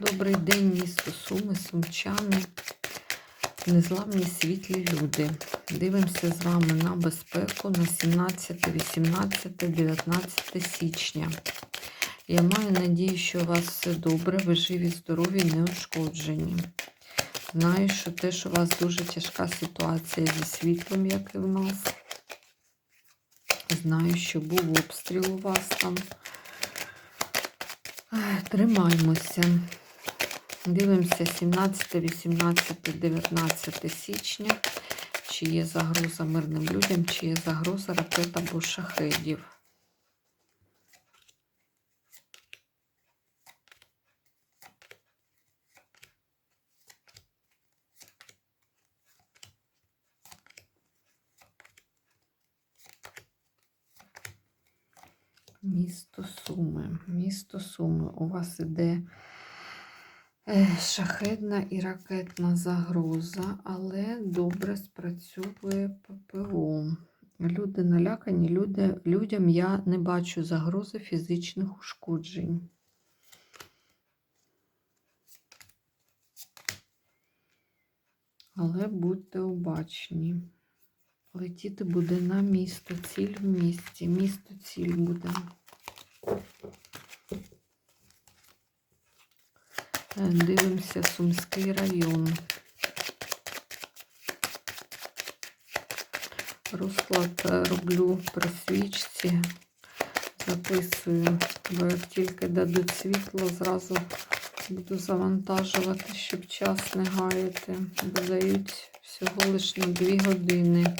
Добрий день, місто Суми, Сумчани, незламні світлі люди. Дивимося з вами на безпеку на 17, 18, 19 січня. Я маю надію, що у вас все добре, ви живі, здорові, неушкоджені. Знаю, що теж у вас дуже тяжка ситуація зі світлом, як і в нас. Знаю, що був обстріл у вас там. Ай, Тримаймося. Дивимося 17, 18, 19 січня. Чи є загроза мирним людям, чи є загроза ракет або шахедів. Місто Суми. Місто Суми. У вас іде е, шахедна і ракетна загроза, але добре спрацьовує ППО. Люди налякані, люди, людям я не бачу загрози фізичних ушкоджень. Але будьте обачні. Летіти буде на місто, ціль в місті. Місто ціль буде. Дивимося Сумський район. Розклад е, роблю при свічці, записую, бо як тільки дадуть світло, зразу буду завантажувати, щоб час не гаяти. Додають всього лиш на 2 години.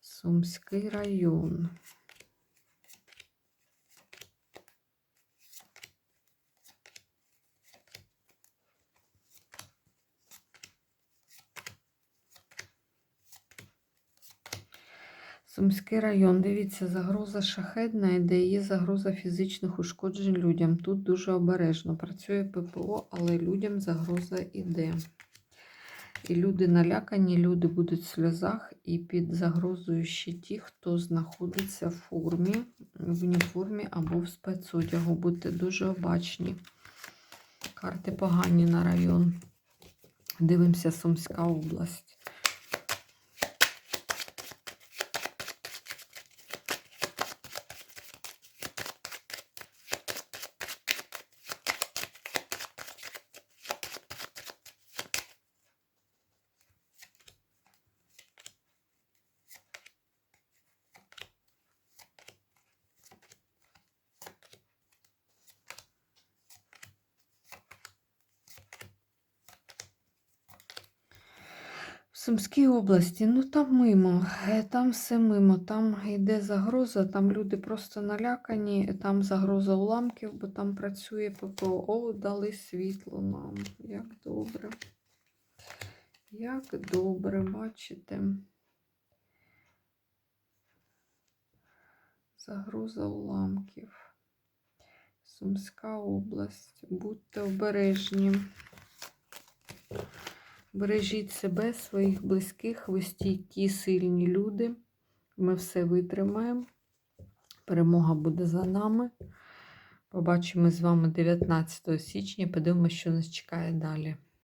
Сумський район. Сумський район. Дивіться, загроза шахедна, і де є загроза фізичних ушкоджень людям. Тут дуже обережно працює ППО, але людям загроза іде. І люди налякані, люди будуть в сльозах, і під загрозою ще ті, хто знаходиться в формі, в уніформі або в спецодягу. Будьте дуже обачні. Карти погані на район. Дивимося Сумська область. Сумській області, ну там мимо, е, там все мимо, там йде загроза, там люди просто налякані, там загроза уламків, бо там працює ППО. О, дали світло нам. Як добре. Як добре, бачите. Загроза уламків. Сумська область. Будьте обережні. Бережіть себе, своїх близьких, ви стійкі, сильні люди. Ми все витримаємо. Перемога буде за нами. Побачимо з вами 19 січня. Подивимося, що нас чекає далі.